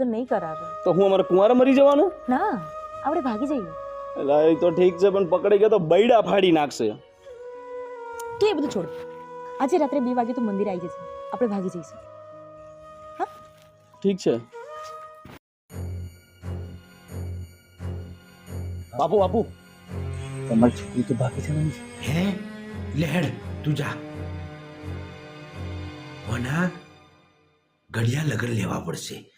લગ્ન નહીં કરાવે. તો હું અમારા કુંવારા મરી જવાનું? ના આપણે ભાગી જઈએ. એટલે એ તો ઠીક છે પણ પકડી ગયો તો બૈડા ફાડી નાખશે. તું એ બધું છોડ. આજે રાત્રે બે વાગે તું મંદિર આવી જશે. આપણે ભાગી જઈશું. ઠીક છે. બાપુ બાપુ. તમારી છોકરી તો બાકી છે છે. હે? લેડ તું જા. વના ઘડિયા લગન લેવા પડશે.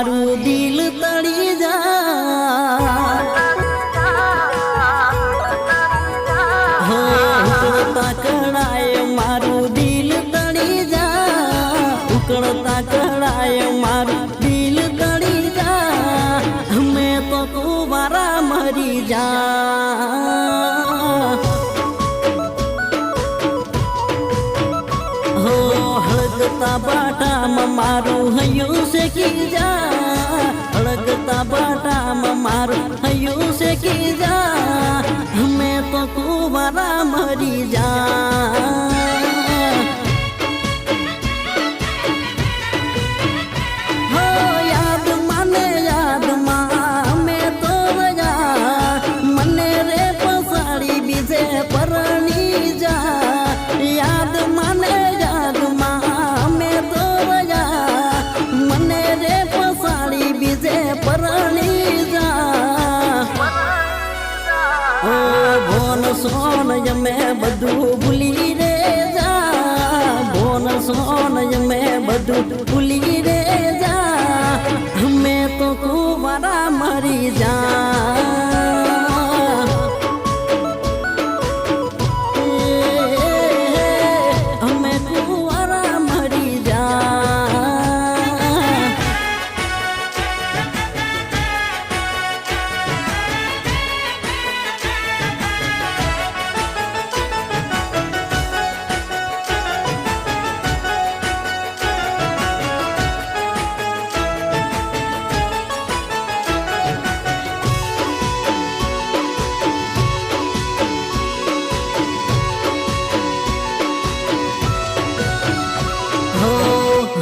મારું દિલ તળી જા હો ઉકળતા કળાએ મારું દિલ તળી જા ઉકળતા કળાએ મારું દિલ તળી જા અમે તો કુવારા મરી જા હો હળગતા બાટામાં મારું હૈયું શેકી જા ಬಾಟ ಮಮ್ಮ ભોન મેં બધું ભૂલી રે જા. બોન સોનય મેં બધું ભૂલી રે જા. અમે તો કુવારા મરી જા.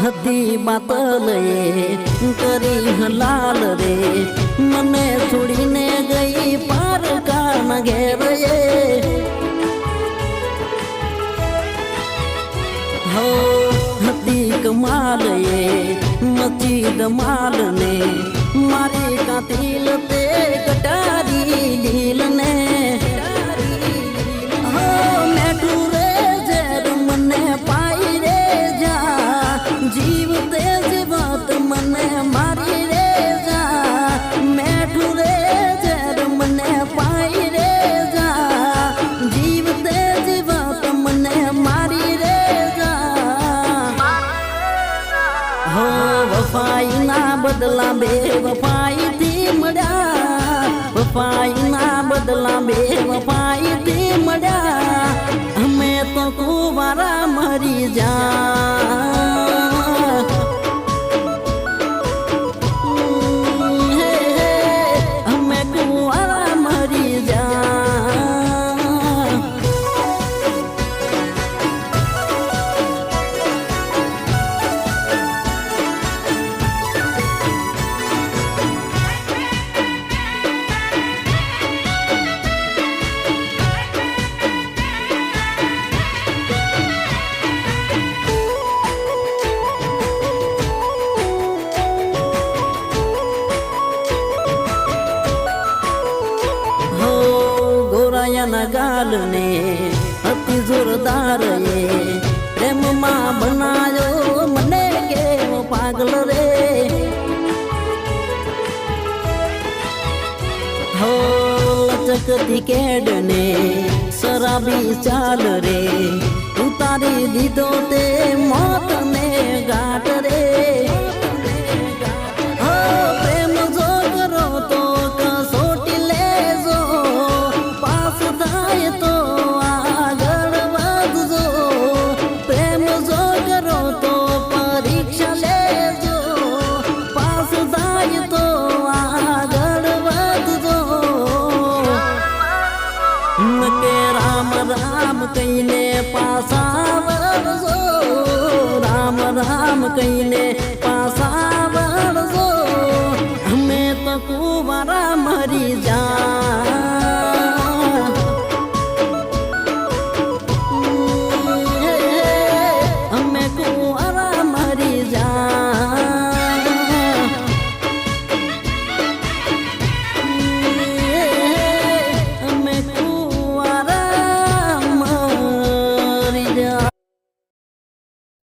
હતી બાતલે કરી હલાલ રે. મને છોડીને ગઈ પારકાન ઘેર એ હો હતી કમાલ એ મચી ધમાલ ને મારી કાતિલ તે કટારી વફાઈ ના બદલા બે વફાઈ થી મળ્યા. વફાઈ ના બદલા બે વફાઈ થી મળ્યા. અમે તો કુવારા મરી જા. ગાલને અતિ જોરદાર એ પ્રેમમાં બનાયો મને કેવો પાગલ રે. હો લચકતી કેડને શરાબી ચાલ રે. ઉતારી દીધો તે મોતને ગાટ રે. રામ કહીને પાસા વળજો રામ રામ કહીને પાસા વળજો અમે તો કુવારા મરી જા